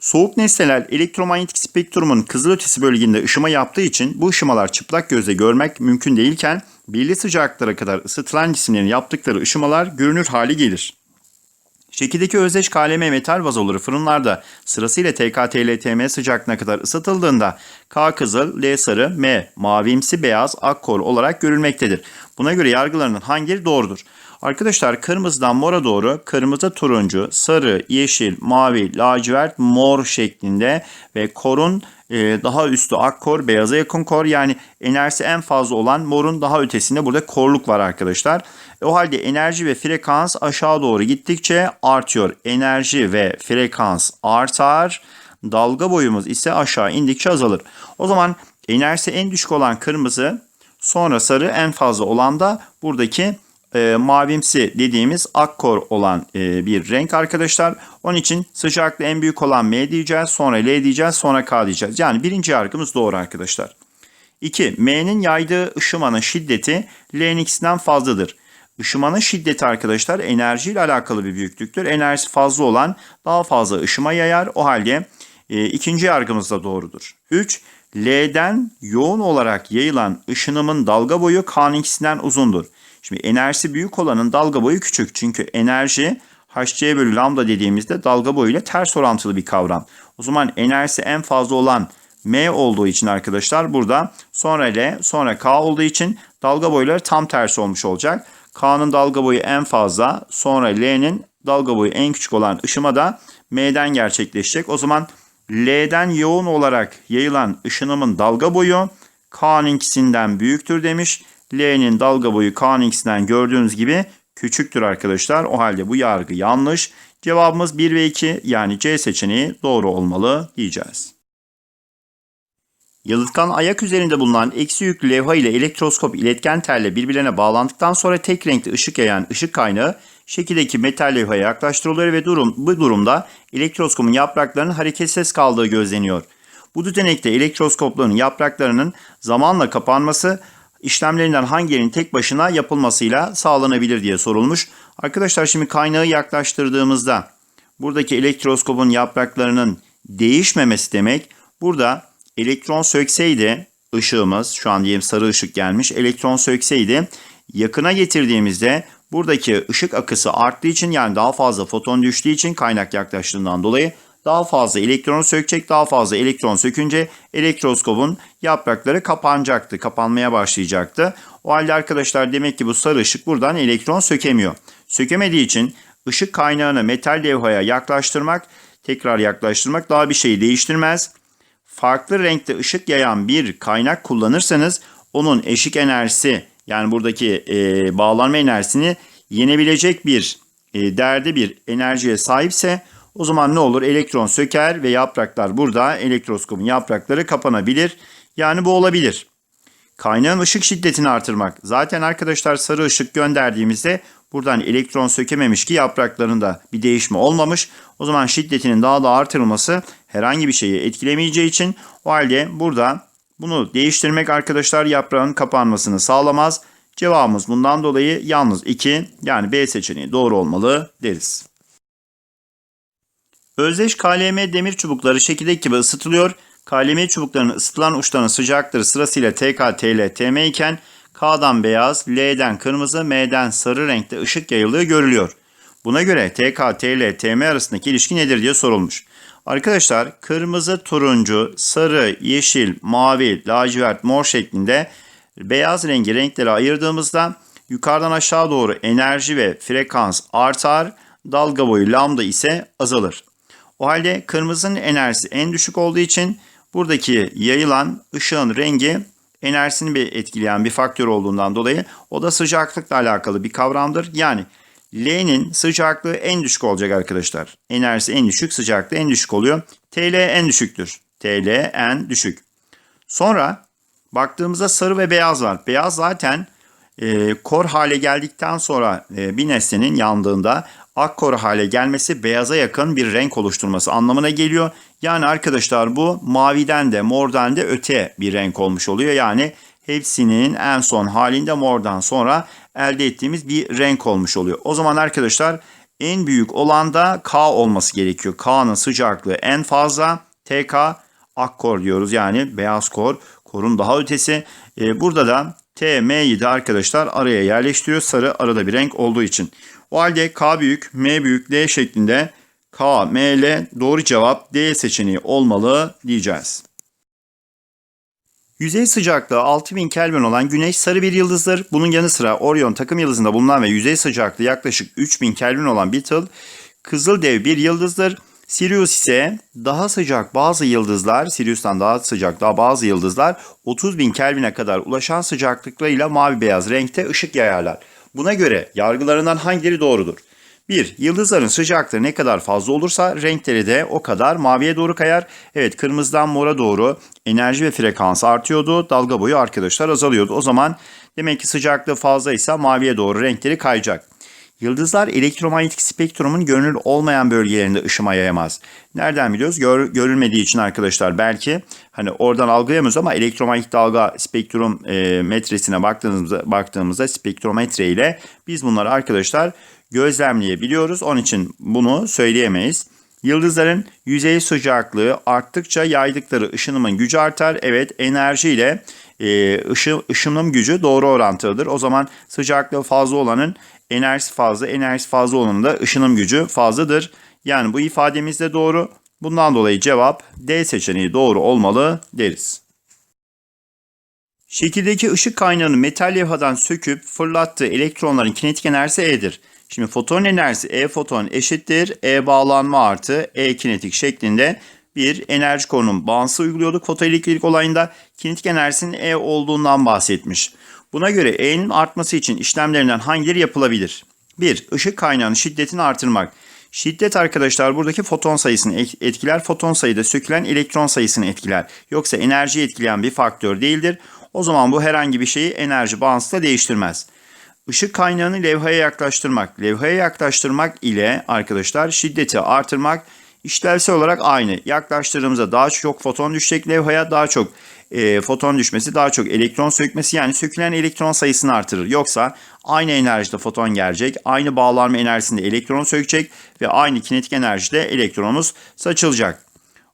Soğuk nesneler elektromanyetik spektrumun kızılötesi bölgesinde ışıma yaptığı için bu ışımalar çıplak gözle görmek mümkün değilken belli sıcaklıklara kadar ısıtılan cisimlerin yaptıkları ışımalar görünür hale gelir. Şekildeki özdeş KLM metal vazoları fırınlarda sırasıyla TKTLTM sıcaklığına kadar ısıtıldığında K kızıl, L sarı, M mavimsi beyaz, ak kor olarak görülmektedir. Buna göre yargılarının hangileri doğrudur? Arkadaşlar kırmızıdan mora doğru kırmızı, turuncu, sarı, yeşil, mavi, lacivert, mor şeklinde ve korun e, daha üstü ak kor, beyaza yakın kor yani enerjisi en fazla olan morun daha ötesinde burada korluk var arkadaşlar. E, o halde enerji ve frekans aşağı doğru gittikçe artıyor. Enerji ve frekans artar. Dalga boyumuz ise aşağı indikçe azalır. O zaman enerjisi en düşük olan kırmızı, sonra sarı en fazla olan da buradaki e, mavimsi dediğimiz akkor olan e, bir renk arkadaşlar. Onun için sıcaklığı en büyük olan M diyeceğiz, sonra L diyeceğiz, sonra K diyeceğiz. Yani birinci yargımız doğru arkadaşlar. 2. M'nin yaydığı ışımanın şiddeti L'nin ikisinden fazladır. Işımanın şiddeti arkadaşlar enerji ile alakalı bir büyüklüktür. Enerjisi fazla olan daha fazla ışıma yayar. O halde e, ikinci yargımız da doğrudur. 3. L'den yoğun olarak yayılan ışınımın dalga boyu K'nın ikisinden uzundur. Şimdi enerjisi büyük olanın dalga boyu küçük. Çünkü enerji hc bölü lambda dediğimizde dalga boyu ile ters orantılı bir kavram. O zaman enerjisi en fazla olan m olduğu için arkadaşlar burada sonra l sonra k olduğu için dalga boyları tam tersi olmuş olacak. K'nın dalga boyu en fazla sonra L'nin dalga boyu en küçük olan ışıma da M'den gerçekleşecek. O zaman L'den yoğun olarak yayılan ışınımın dalga boyu K'ninkisinden büyüktür demiş. L'nin dalga boyu K'ninkisinden gördüğünüz gibi küçüktür arkadaşlar. O halde bu yargı yanlış. Cevabımız 1 ve 2 yani C seçeneği doğru olmalı diyeceğiz. Yalıtkan ayak üzerinde bulunan eksi yüklü levha ile elektroskop iletken telle birbirlerine bağlandıktan sonra tek renkli ışık yayan ışık kaynağı şekildeki metal levhaya yaklaştırılıyor ve durum, bu durumda elektroskopun yapraklarının hareketsiz kaldığı gözleniyor. Bu düzenekte elektroskopların yapraklarının zamanla kapanması işlemlerinden hangilerinin tek başına yapılmasıyla sağlanabilir diye sorulmuş. Arkadaşlar şimdi kaynağı yaklaştırdığımızda buradaki elektroskopun yapraklarının değişmemesi demek. Burada elektron sökseydi ışığımız şu an diyelim sarı ışık gelmiş. Elektron sökseydi yakına getirdiğimizde buradaki ışık akısı arttığı için yani daha fazla foton düştüğü için kaynak yaklaştığından dolayı daha fazla elektronu sökecek. Daha fazla elektron sökünce elektroskopun yaprakları kapanacaktı. Kapanmaya başlayacaktı. O halde arkadaşlar demek ki bu sarı ışık buradan elektron sökemiyor. Sökemediği için ışık kaynağını metal levhaya yaklaştırmak, tekrar yaklaştırmak daha bir şeyi değiştirmez. Farklı renkte ışık yayan bir kaynak kullanırsanız onun eşik enerjisi yani buradaki e, bağlanma enerjisini yenebilecek bir e, değerde bir enerjiye sahipse o zaman ne olur? Elektron söker ve yapraklar burada elektroskopun yaprakları kapanabilir. Yani bu olabilir. Kaynağın ışık şiddetini artırmak. Zaten arkadaşlar sarı ışık gönderdiğimizde buradan elektron sökememiş ki yapraklarında bir değişme olmamış. O zaman şiddetinin daha da artırılması herhangi bir şeyi etkilemeyeceği için o halde burada bunu değiştirmek arkadaşlar yaprağın kapanmasını sağlamaz. Cevabımız bundan dolayı yalnız 2 yani B seçeneği doğru olmalı deriz. Özdeş KLM demir çubukları şekildeki gibi ısıtılıyor. KLM çubuklarının ısıtılan uçlarının sıcaklığı sırasıyla TK, TL, TM iken K'dan beyaz, L'den kırmızı, M'den sarı renkte ışık yayıldığı görülüyor. Buna göre TK, TL, TM arasındaki ilişki nedir diye sorulmuş. Arkadaşlar kırmızı, turuncu, sarı, yeşil, mavi, lacivert, mor şeklinde beyaz rengi renklere ayırdığımızda yukarıdan aşağı doğru enerji ve frekans artar, dalga boyu lambda ise azalır. O halde kırmızının enerjisi en düşük olduğu için buradaki yayılan ışığın rengi enerjisini bir etkileyen bir faktör olduğundan dolayı o da sıcaklıkla alakalı bir kavramdır. Yani L'nin sıcaklığı en düşük olacak arkadaşlar. Enerjisi en düşük, sıcaklığı en düşük oluyor. TL en düşüktür. TL en düşük. Sonra baktığımızda sarı ve beyaz var. Beyaz zaten e, kor hale geldikten sonra e, bir nesnenin yandığında akkor hale gelmesi beyaza yakın bir renk oluşturması anlamına geliyor. Yani arkadaşlar bu maviden de mordan da öte bir renk olmuş oluyor. Yani hepsinin en son halinde mordan sonra elde ettiğimiz bir renk olmuş oluyor. O zaman arkadaşlar En büyük olan da K olması gerekiyor. K'nın sıcaklığı en fazla. TK akkor diyoruz yani beyaz kor. Korun daha ötesi. Ee, burada da TM'yi de arkadaşlar araya yerleştiriyor. Sarı arada bir renk olduğu için. O halde K büyük, M büyük, D şeklinde K, M, L doğru cevap D seçeneği olmalı diyeceğiz. Yüzey sıcaklığı 6000 Kelvin olan Güneş sarı bir yıldızdır. Bunun yanı sıra Orion takım yıldızında bulunan ve yüzey sıcaklığı yaklaşık 3000 Kelvin olan Beetle kızıl dev bir yıldızdır. Sirius ise daha sıcak bazı yıldızlar, Sirius'tan daha sıcak daha bazı yıldızlar 30.000 Kelvin'e kadar ulaşan sıcaklıklarıyla mavi beyaz renkte ışık yayarlar. Buna göre yargılarından hangileri doğrudur? 1. Yıldızların sıcaklığı ne kadar fazla olursa renkleri de o kadar maviye doğru kayar. Evet kırmızıdan mora doğru enerji ve frekans artıyordu. Dalga boyu arkadaşlar azalıyordu. O zaman demek ki sıcaklığı fazlaysa maviye doğru renkleri kayacak. Yıldızlar elektromanyetik spektrumun görünür olmayan bölgelerinde ışıma yayamaz. Nereden biliyoruz? Gör, görülmediği için arkadaşlar belki hani oradan algılayamıyoruz ama elektromanyetik dalga spektrum e, metresine baktığımızda, baktığımızda spektrometre ile biz bunları arkadaşlar gözlemleyebiliyoruz. Onun için bunu söyleyemeyiz. Yıldızların yüzey sıcaklığı arttıkça yaydıkları ışınımın gücü artar. Evet enerji ile e, ışı, ışınım gücü doğru orantılıdır. O zaman sıcaklığı fazla olanın enerjisi fazla, enerjisi fazla olanın ışınım gücü fazladır. Yani bu ifademiz de doğru. Bundan dolayı cevap D seçeneği doğru olmalı deriz. Şekildeki ışık kaynağını metal levhadan söküp fırlattığı elektronların kinetik enerjisi E'dir. Şimdi foton enerjisi E foton eşittir E bağlanma artı E kinetik şeklinde bir enerji konum bağıntısı uyguluyorduk. Fotoelektrik olayında kinetik enerjisinin E olduğundan bahsetmiş. Buna göre E'nin artması için işlemlerinden hangileri yapılabilir? 1. Işık kaynağının şiddetini artırmak. Şiddet arkadaşlar buradaki foton sayısını etkiler. Foton sayıda sökülen elektron sayısını etkiler. Yoksa enerjiyi etkileyen bir faktör değildir. O zaman bu herhangi bir şeyi enerji bağıntısıyla değiştirmez. Işık kaynağını levhaya yaklaştırmak. Levhaya yaklaştırmak ile arkadaşlar şiddeti artırmak işlevsel olarak aynı. Yaklaştırdığımızda daha çok foton düşecek levhaya daha çok e, foton düşmesi daha çok elektron sökmesi yani sökülen elektron sayısını artırır. Yoksa aynı enerjide foton gelecek, aynı bağlanma enerjisinde elektron sökecek ve aynı kinetik enerjide elektronumuz saçılacak.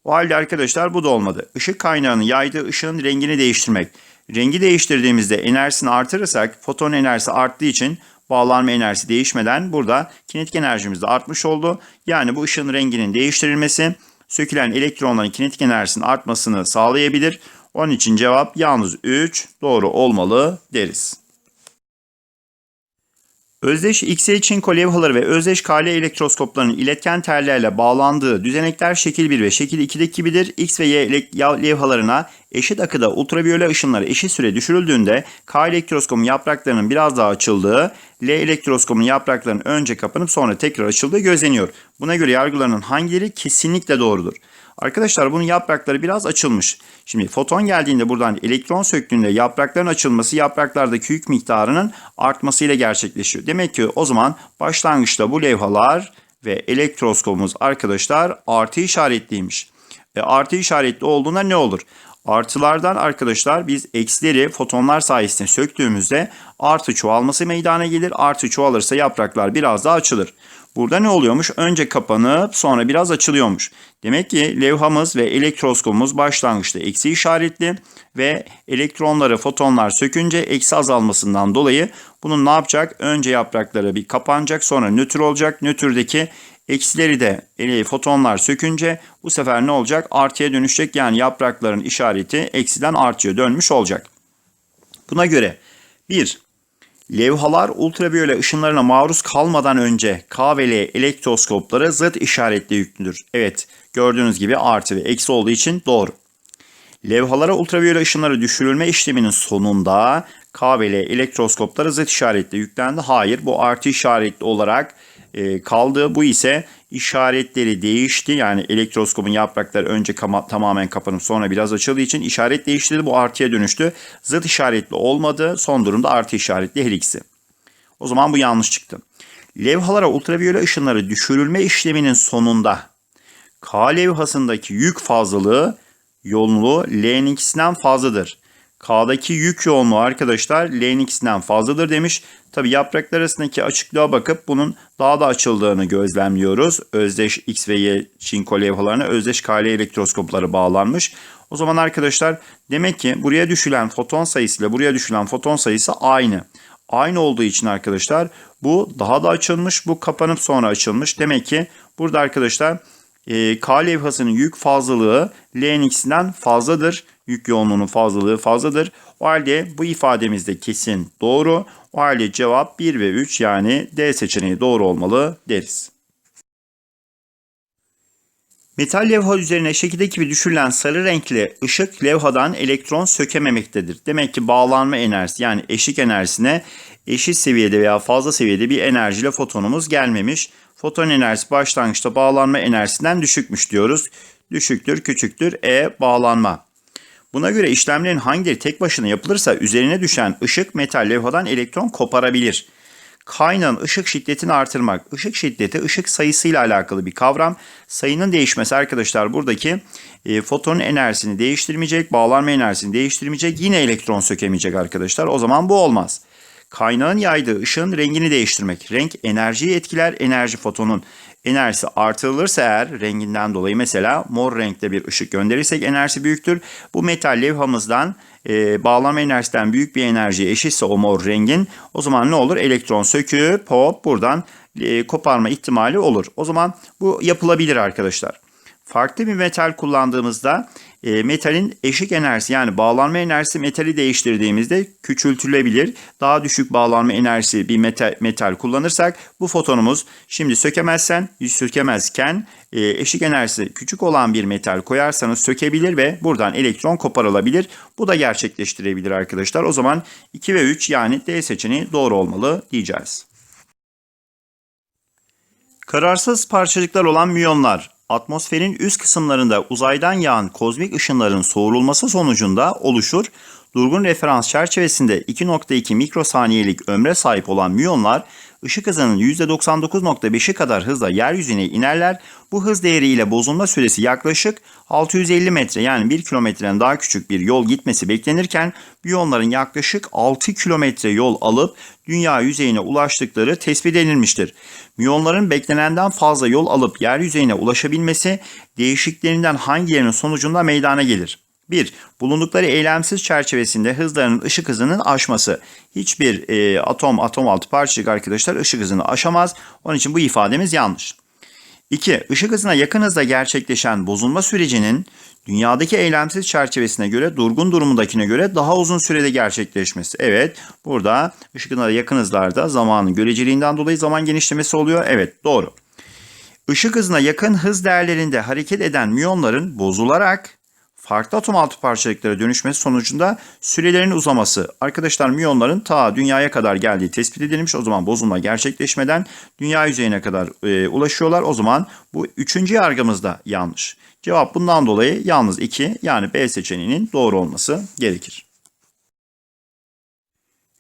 O halde arkadaşlar bu da olmadı. Işık kaynağının yaydığı ışığın rengini değiştirmek. Rengi değiştirdiğimizde enerjisini artırırsak foton enerjisi arttığı için bağlanma enerjisi değişmeden burada kinetik enerjimiz de artmış oldu. Yani bu ışığın renginin değiştirilmesi sökülen elektronların kinetik enerjisinin artmasını sağlayabilir. Onun için cevap yalnız 3 doğru olmalı deriz. Özdeş X-ray çinko levhaları ve özdeş KL elektroskoplarının iletken tellerle bağlandığı düzenekler şekil 1 ve şekil 2'deki gibidir. X ve Y levhalarına eşit akıda ultraviyole ışınları eşit süre düşürüldüğünde K elektroskopun yapraklarının biraz daha açıldığı, L elektroskopun yapraklarının önce kapanıp sonra tekrar açıldığı gözleniyor. Buna göre yargılarının hangileri kesinlikle doğrudur? Arkadaşlar bunun yaprakları biraz açılmış. Şimdi foton geldiğinde buradan elektron söktüğünde yaprakların açılması yapraklardaki yük miktarının artmasıyla gerçekleşiyor. Demek ki o zaman başlangıçta bu levhalar ve elektroskopumuz arkadaşlar artı işaretliymiş. E, artı işaretli olduğunda ne olur? Artılardan arkadaşlar biz eksileri fotonlar sayesinde söktüğümüzde artı çoğalması meydana gelir. Artı çoğalırsa yapraklar biraz daha açılır. Burada ne oluyormuş? Önce kapanıp sonra biraz açılıyormuş. Demek ki levhamız ve elektroskopumuz başlangıçta eksi işaretli ve elektronları fotonlar sökünce eksi azalmasından dolayı bunun ne yapacak? Önce yaprakları bir kapanacak sonra nötr olacak. Nötrdeki eksileri de e, fotonlar sökünce bu sefer ne olacak? Artıya dönüşecek yani yaprakların işareti eksiden artıya dönmüş olacak. Buna göre 1. Levhalar ultraviyole ışınlarına maruz kalmadan önce K ve L elektroskopları zıt işaretli yüklüdür. Evet gördüğünüz gibi artı ve eksi olduğu için doğru. Levhalara ultraviyole ışınları düşürülme işleminin sonunda K ve L elektroskopları zıt işaretli yüklendi. Hayır bu artı işaretli olarak kaldı. Bu ise işaretleri değişti. Yani elektroskopun yaprakları önce kama, tamamen kapanıp sonra biraz açıldığı için işaret değiştirdi. Bu artıya dönüştü. Zıt işaretli olmadı. Son durumda artı işaretli her ikisi. O zaman bu yanlış çıktı. Levhalara ultraviyole ışınları düşürülme işleminin sonunda K levhasındaki yük fazlalığı yoğunluğu L'ninkisinden fazladır. K'daki yük yoğunluğu arkadaşlar L'nin ikisinden fazladır demiş. Tabi yapraklar arasındaki açıklığa bakıp bunun daha da açıldığını gözlemliyoruz. Özdeş X ve Y çinko levhalarına özdeş KL elektroskopları bağlanmış. O zaman arkadaşlar demek ki buraya düşülen foton sayısı ile buraya düşülen foton sayısı aynı. Aynı olduğu için arkadaşlar bu daha da açılmış. Bu kapanıp sonra açılmış. Demek ki burada arkadaşlar K levhasının yük fazlalığı L'nin ikisinden fazladır. Yük yoğunluğunun fazlalığı fazladır. O halde bu ifademiz de kesin doğru. O halde cevap 1 ve 3 yani D seçeneği doğru olmalı deriz. Metal levha üzerine şekildeki gibi düşürülen sarı renkli ışık levhadan elektron sökememektedir. Demek ki bağlanma enerjisi yani eşik enerjisine eşit seviyede veya fazla seviyede bir enerjiyle fotonumuz gelmemiş. Foton enerjisi başlangıçta bağlanma enerjisinden düşükmüş diyoruz. Düşüktür, küçüktür. E bağlanma. Buna göre işlemlerin hangileri tek başına yapılırsa üzerine düşen ışık metal levhadan elektron koparabilir. Kaynağın ışık şiddetini artırmak. Işık şiddeti ışık sayısıyla alakalı bir kavram. Sayının değişmesi arkadaşlar buradaki e, fotonun enerjisini değiştirmeyecek, bağlanma enerjisini değiştirmeyecek, yine elektron sökemeyecek arkadaşlar. O zaman bu olmaz. Kaynağın yaydığı ışığın rengini değiştirmek. Renk enerjiyi etkiler. Enerji fotonun enerjisi artırılırsa eğer renginden dolayı mesela mor renkte bir ışık gönderirsek enerjisi büyüktür. Bu metal levhamızdan e, bağlama enerjisinden büyük bir enerjiye eşitse o mor rengin o zaman ne olur? Elektron söküp hop buradan e, koparma ihtimali olur. O zaman bu yapılabilir arkadaşlar. Farklı bir metal kullandığımızda e, metalin eşik enerjisi yani bağlanma enerjisi metali değiştirdiğimizde küçültülebilir. Daha düşük bağlanma enerjisi bir metal, metal kullanırsak bu fotonumuz şimdi sökemezsen, sökemezken e, eşik enerjisi küçük olan bir metal koyarsanız sökebilir ve buradan elektron koparılabilir. Bu da gerçekleştirebilir arkadaşlar. O zaman 2 ve 3 yani D seçeneği doğru olmalı diyeceğiz. Kararsız parçacıklar olan müyonlar atmosferin üst kısımlarında uzaydan yağan kozmik ışınların soğurulması sonucunda oluşur. Durgun referans çerçevesinde 2.2 mikrosaniyelik ömre sahip olan müyonlar ışık hızının %99.5'i kadar hızla yeryüzüne inerler. Bu hız değeri ile bozulma süresi yaklaşık 650 metre yani 1 kilometreden daha küçük bir yol gitmesi beklenirken müyonların yaklaşık 6 kilometre yol alıp dünya yüzeyine ulaştıkları tespit edilmiştir. Müyonların beklenenden fazla yol alıp yeryüzeyine ulaşabilmesi değişiklerinden hangilerinin sonucunda meydana gelir? 1. Bulundukları eylemsiz çerçevesinde hızlarının ışık hızının aşması. Hiçbir e, atom, atom altı parçacık arkadaşlar ışık hızını aşamaz. Onun için bu ifademiz yanlış. 2. Işık hızına yakın hızda gerçekleşen bozulma sürecinin dünyadaki eylemsiz çerçevesine göre durgun durumundakine göre daha uzun sürede gerçekleşmesi. Evet burada ışık hızına yakın hızlarda zamanın göreceliğinden dolayı zaman genişlemesi oluyor. Evet doğru. Işık hızına yakın hız değerlerinde hareket eden müyonların bozularak farklı atom altı parçacıklara dönüşmesi sonucunda sürelerin uzaması. Arkadaşlar müyonların ta dünyaya kadar geldiği tespit edilmiş. O zaman bozulma gerçekleşmeden dünya yüzeyine kadar e, ulaşıyorlar. O zaman bu üçüncü yargımız da yanlış. Cevap bundan dolayı yalnız 2 yani B seçeneğinin doğru olması gerekir.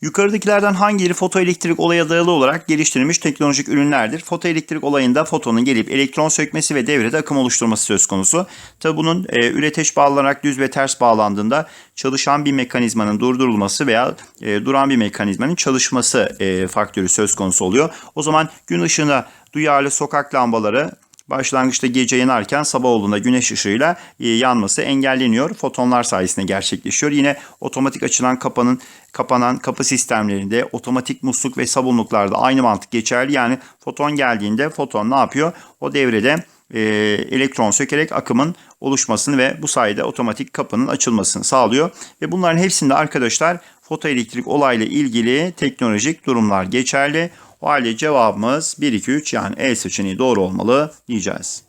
Yukarıdakilerden hangileri fotoelektrik olaya dayalı olarak geliştirilmiş teknolojik ürünlerdir? Fotoelektrik olayında fotonun gelip elektron sökmesi ve devrede akım oluşturması söz konusu. Tabi bunun e, üreteç bağlanarak düz ve ters bağlandığında çalışan bir mekanizmanın durdurulması veya e, duran bir mekanizmanın çalışması e, faktörü söz konusu oluyor. O zaman gün ışığına duyarlı sokak lambaları Başlangıçta gece yanarken sabah olduğunda güneş ışığıyla e, yanması engelleniyor. Fotonlar sayesinde gerçekleşiyor. Yine otomatik açılan kapanın kapanan kapı sistemlerinde otomatik musluk ve sabunluklarda aynı mantık geçerli. Yani foton geldiğinde foton ne yapıyor? O devrede e, elektron sökerek akımın oluşmasını ve bu sayede otomatik kapının açılmasını sağlıyor. Ve bunların hepsinde arkadaşlar fotoelektrik olayla ilgili teknolojik durumlar geçerli. O halde cevabımız 1, 2, 3 yani E seçeneği doğru olmalı diyeceğiz.